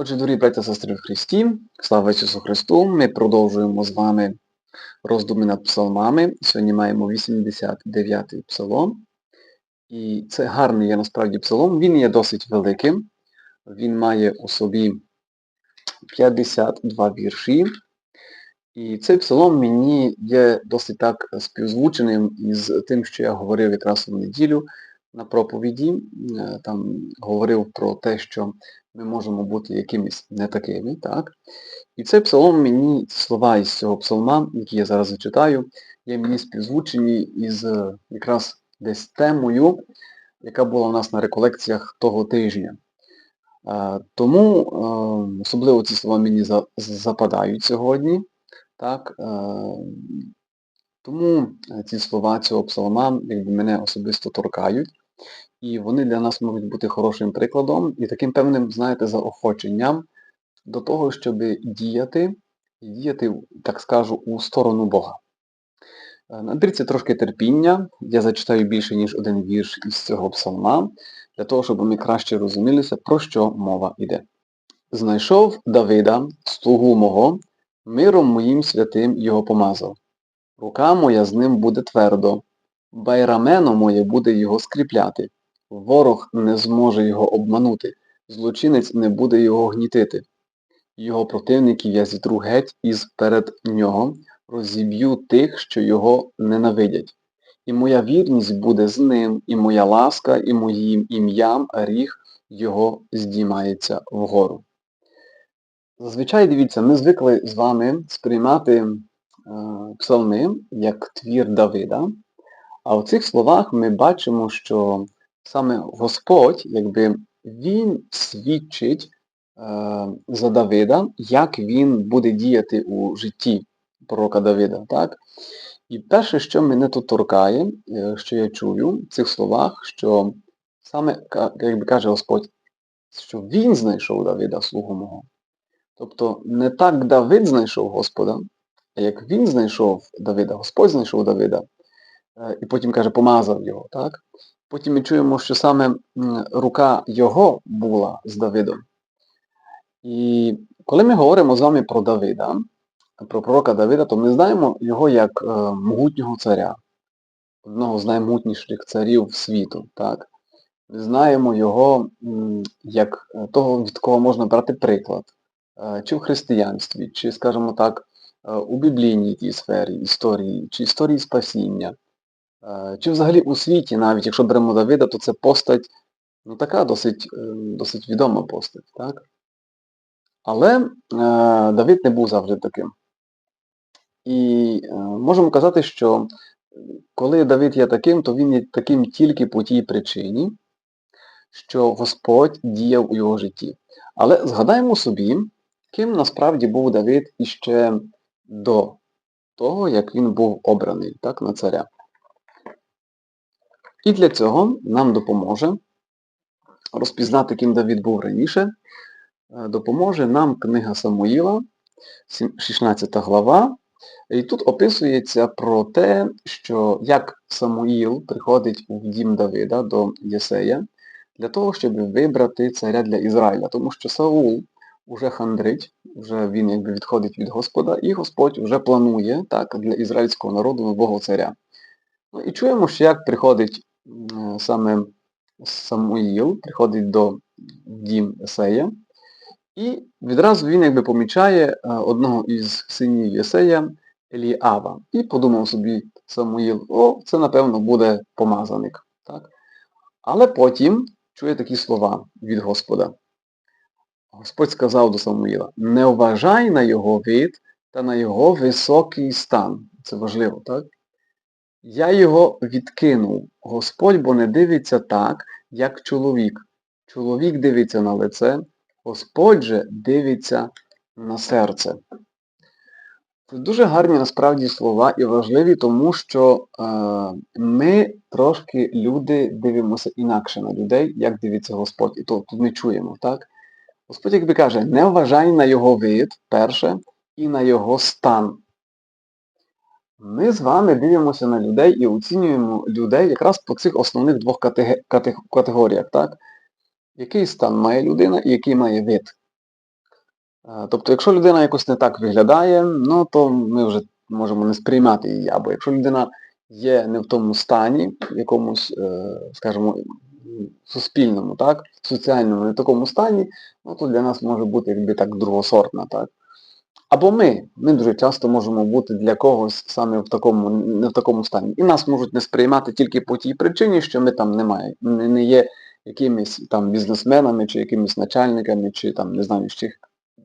Отже, дорогі браття сестри в Христі, слава Ісусу Христу! Ми продовжуємо з вами роздуми над псалмами. Сьогодні маємо 89-й псалом. І це гарний є насправді псалом. Він є досить великим. Він має у собі 52 вірші. І цей псалом мені є досить так співзвученим із тим, що я говорив якраз у неділю на проповіді. Е, там говорив про те, що ми можемо бути якимись не такими. так? І цей псалом мені, слова із цього псалма, які я зараз зачитаю, є мені співзвучені із е, якраз десь темою, яка була у нас на реколекціях того тижня. Е, тому особливо ці слова мені западають сьогодні. Так? Тому ці слова цього псалма якби мене особисто торкають. І вони для нас можуть бути хорошим прикладом і таким певним, знаєте, заохоченням до того, щоб діяти, і діяти, так скажу, у сторону Бога. Е, наберіться трошки терпіння, я зачитаю більше, ніж один вірш із цього псалма, для того, щоб ми краще розумілися, про що мова йде. Знайшов Давида, слугу мого, миром моїм святим його помазав. Рука моя з ним буде твердо, байрамено моє буде його скріпляти. Ворог не зможе його обманути, злочинець не буде його гнітити. Його противників я зітру геть із перед нього, розіб'ю тих, що його ненавидять. І моя вірність буде з ним, і моя ласка, і моїм ім'ям ріг його здіймається вгору. Зазвичай, дивіться, ми звикли з вами сприймати е, псалми як твір Давида, а в цих словах ми бачимо, що саме Господь, якби він свідчить е, за Давида, як він буде діяти у житті пророка Давида. так? І перше, що мене тут торкає, е, що я чую в цих словах, що саме, як би каже Господь, що він знайшов Давида, слугу мого. Тобто не так Давид знайшов Господа, а як він знайшов Давида, Господь знайшов Давида, е, і потім каже, помазав його. так? Потім ми чуємо, що саме рука його була з Давидом. І коли ми говоримо з вами про Давида, про пророка Давида, то ми знаємо його як е, могутнього царя, одного з наймогутніших царів світу. так? Ми знаємо його як е, того, від кого можна брати приклад, е, чи в християнстві, чи, скажімо так, у біблійній тій сфері історії, чи історії спасіння. Е, чи взагалі у світі, навіть якщо беремо Давида, то це постать, ну така досить е, досить відома постать. так? Але е, Давид не був завжди таким. І можемо казати, що коли Давид є таким, то він є таким тільки по тій причині, що Господь діяв у його житті. Але згадаємо собі, ким насправді був Давид іще до того, як він був обраний так, на царя. І для цього нам допоможе розпізнати, ким Давід був раніше, е, допоможе нам книга Самуїла, 16 глава. І тут описується про те, що як Самуїл приходить в дім Давида до Єсея для того, щоб вибрати царя для Ізраїля. Тому що Саул вже хандрить, вже він якби відходить від Господа, і Господь вже планує так, для ізраїльського народу нового царя. Ну І чуємо, що як приходить саме Самуїл приходить до дім Есея, і відразу він якби помічає е, одного із синів Єсея, Еліава. І подумав собі Самуїл, о, це, напевно, буде помазаник. Так? Але потім чує такі слова від Господа. Господь сказав до Самуїла, не вважай на його вид та на його високий стан. Це важливо, так? Я його відкинув. Господь бо не дивиться так, як чоловік. Чоловік дивиться на лице, Господь же дивиться на серце. Це дуже гарні насправді слова і важливі, тому що е, ми трошки люди дивимося інакше на людей, як дивиться Господь. І то тут ми чуємо, так? Господь, якби каже, не вважай на його вид, перше, і на його стан. Ми з вами дивимося на людей і оцінюємо людей якраз по цих основних двох категоріях. так? Який стан має людина і який має вид. Е, Тобто, якщо людина якось не так виглядає, ну то ми вже можемо не сприймати її. Або якщо людина є не в тому стані, якомусь, е, скажімо, суспільному, так, соціальному, не в такому стані, ну то для нас може бути якби так другосортна, так. Або ми, ми дуже часто можемо бути для когось саме в такому, не в такому стані. І нас можуть не сприймати тільки по тій причині, що ми там немає, не, не є якимись там бізнесменами, чи якимись начальниками, чи там не знаю ще,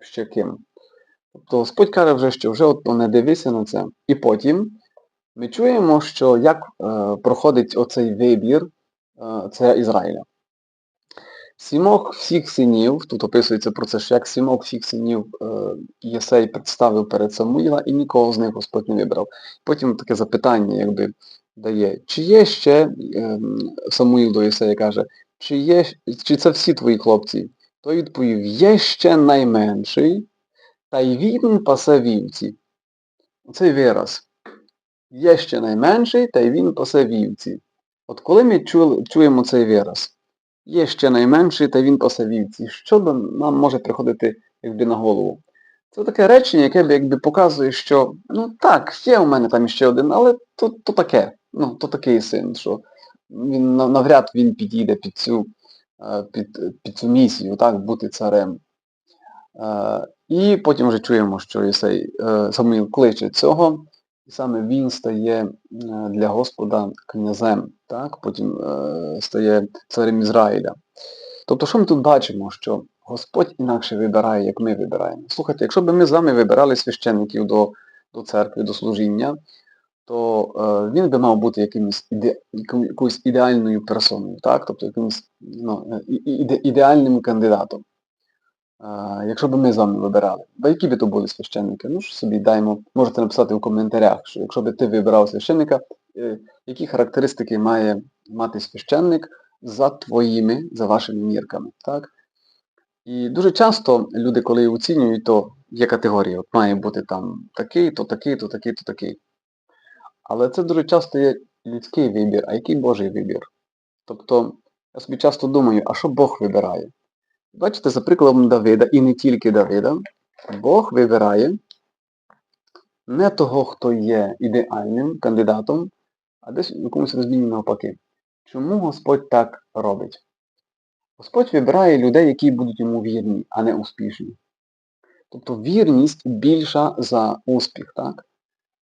ще ким. Тобто Господь каже вже, що вже от не дивися на це. І потім ми чуємо, що як е, проходить оцей вибір е, царя Ізраїля. Сімох всіх синів, тут описується про це, що як сімох всіх синів е, Єсей представив перед Самуїла і нікого з них Господь не вибрав. Потім таке запитання якби дає, чи є ще, е, Самуїл до Єсея каже, чи є, чи це всі твої хлопці? Той відповів, є ще найменший, та й він пасе вівці. Оцей вираз. Є ще найменший, та й він пасе вівці. От коли ми чуємо цей вираз, є ще найменший, та він пасе вівці, що нам може приходити якби на голову? Це таке речення, яке якби показує, що ну так, є у мене там ще один, але то, то таке. Ну, то такий син, що він навряд він підійде під цю під, під цю місію, так, бути царем. І потім вже чуємо, що Ісей Самуїл кличе цього, і саме він стає для Господа князем, так, потім стає царем Ізраїля. Тобто, що ми тут бачимо? Що Господь інакше вибирає, як ми вибираємо. Слухайте, якщо б ми з вами вибирали священників до до церкви, до служіння, то е, він би мав бути якимось іде, якоюсь ідеальною персоною, так? тобто якимось ну, іде, ідеальним кандидатом. Якщо б ми з вами вибирали. Бо які би то були священники? Ну ж собі даймо, можете написати в коментарях, що якщо б ти вибирав священника, е, які характеристики має мати священник за твоїми, за вашими мірками. так? І дуже часто люди, коли оцінюють, то є категорії. От має бути там такий, то такий, то такий, то такий. Але це дуже часто є людський вибір, а який Божий вибір? Тобто, я собі часто думаю, а що Бог вибирає? Бачите, за прикладом Давида, і не тільки Давида, Бог вибирає не того, хто є ідеальним кандидатом, а десь в якомусь розміні навпаки. Чому Господь так робить? Господь вибирає людей, які будуть йому вірні, а не успішні. Тобто вірність більша за успіх, так?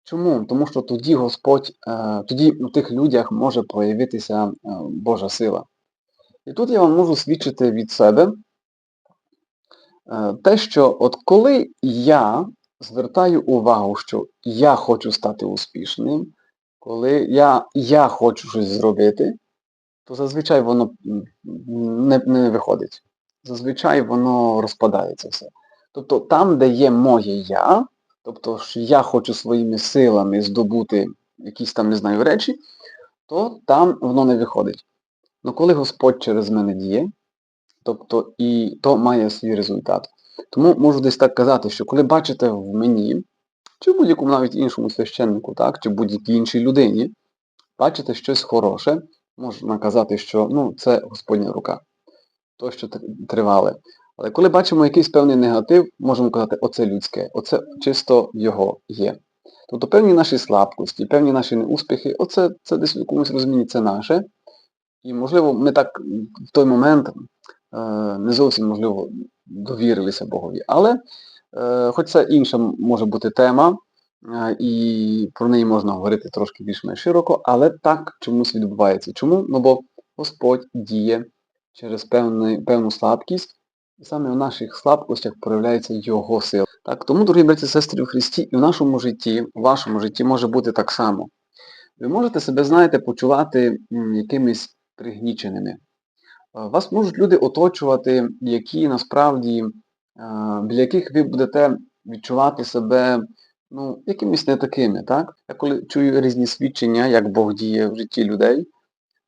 Чому? Тому що тоді Господь, е, тоді у тих людях може проявитися е, Божа сила. І тут я вам можу свідчити від себе те, що от коли я звертаю увагу, що я хочу стати успішним, коли я я хочу щось зробити, то зазвичай воно не, не виходить. Зазвичай воно розпадається все. Тобто там, де є моє я, тобто що я хочу своїми силами здобути якісь там, не знаю, речі, то там воно не виходить. Ну коли Господь через мене діє, тобто і то має свій результат. Тому можу десь так казати, що коли бачите в мені, чи в будь-якому навіть іншому священнику, так, чи будь-якій іншій людині, бачите щось хороше, можна казати, що ну, це Господня рука. То, що тривале. Але коли бачимо якийсь певний негатив, можемо казати, оце людське, оце чисто його є. Тобто певні наші слабкості, певні наші неуспіхи, оце це десь в якомусь розумінні це наше. І, можливо, ми так в той момент не зовсім, можливо, довірилися Богові. Але, е, хоч це інша може бути тема, е, і про неї можна говорити трошки більш-менш широко, але так чомусь відбувається. Чому? Ну бо Господь діє через певну, певну слабкість, і саме в наших слабкостях проявляється Його сила. Так, Тому, дорогі браті і сестри в Христі, і в нашому житті, в вашому житті може бути так само. Ви можете себе, знаєте, почувати якимись пригніченими. Вас можуть люди оточувати, які насправді, біля яких ви будете відчувати себе ну, якимись не такими. так? Я коли чую різні свідчення, як Бог діє в житті людей,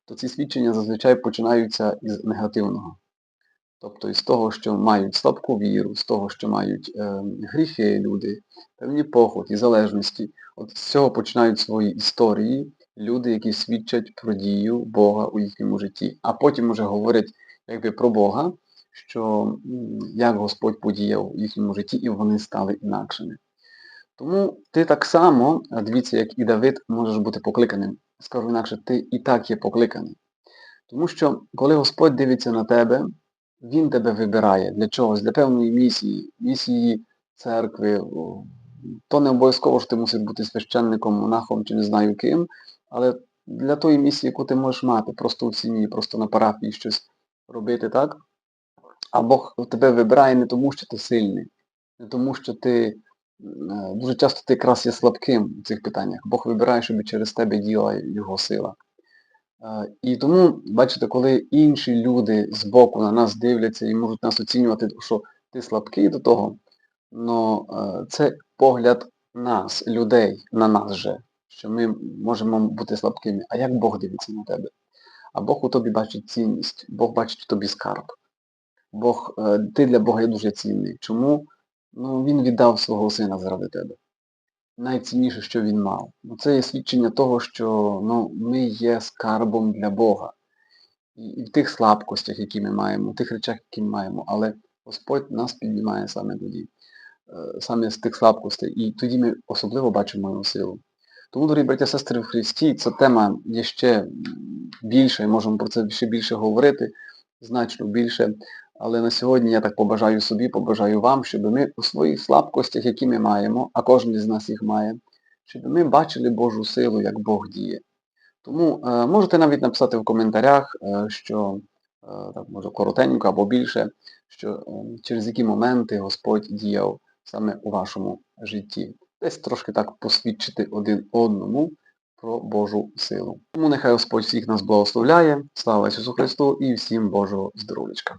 то ці свідчення зазвичай починаються із негативного. Тобто із того, що мають слабку віру, з того, що мають е, гріхи люди, певні похоті, залежності. От з цього починають свої історії люди, які свідчать про дію Бога у їхньому житті. А потім вже говорять якби про Бога, що як Господь подіяв в їхньому житті, і вони стали інакшими. Тому ти так само, дивіться, як і Давид, можеш бути покликаним. Скажу інакше, ти і так є покликаний. Тому що, коли Господь дивиться на тебе, Він тебе вибирає для чогось, для певної місії, місії церкви. То не обов'язково, що ти мусиш бути священником, монахом чи не знаю ким, але для тої місії, яку ти можеш мати, просто у сім'ї, просто на парафії щось робити, так? А Бог тебе вибирає не тому, що ти сильний, не тому, що ти е, дуже часто ти якраз є слабким в цих питаннях. Бог вибирає, щоб через тебе діяла його сила. Е, І тому, бачите, коли інші люди збоку на нас дивляться і можуть нас оцінювати, що ти слабкий до того, ну це погляд нас, людей, на нас же, що ми можемо бути слабкими. А як Бог дивиться на тебе? А Бог у тобі бачить цінність, Бог бачить в тобі скарб. Бог, е, ти для Бога є дуже цінний. Чому? Ну, Він віддав свого сина заради тебе. Найцінніше, що він мав. Ну, Це є свідчення того, що ну, ми є скарбом для Бога. І, і в тих слабкостях, які ми маємо, в тих речах, які ми маємо, але Господь нас піднімає саме тоді, е, саме з тих слабкостей. І тоді ми особливо бачимо його силу. Тому, дорогі браті і сестри в Христі, ця тема є ще більша, і можемо про це ще більше говорити, значно більше. Але на сьогодні я так побажаю собі, побажаю вам, щоб ми у своїх слабкостях, які ми маємо, а кожен із нас їх має, щоб ми бачили Божу силу, як Бог діє. Тому е, можете навіть написати в коментарях, е, що е, так, може коротенько або більше, що е, через які моменти Господь діяв саме у вашому житті. Десь трошки так посвідчити один одному про Божу силу. Тому нехай Господь всіх нас благословляє. Слава Ісусу Христу і всім Божого здоров'ячка.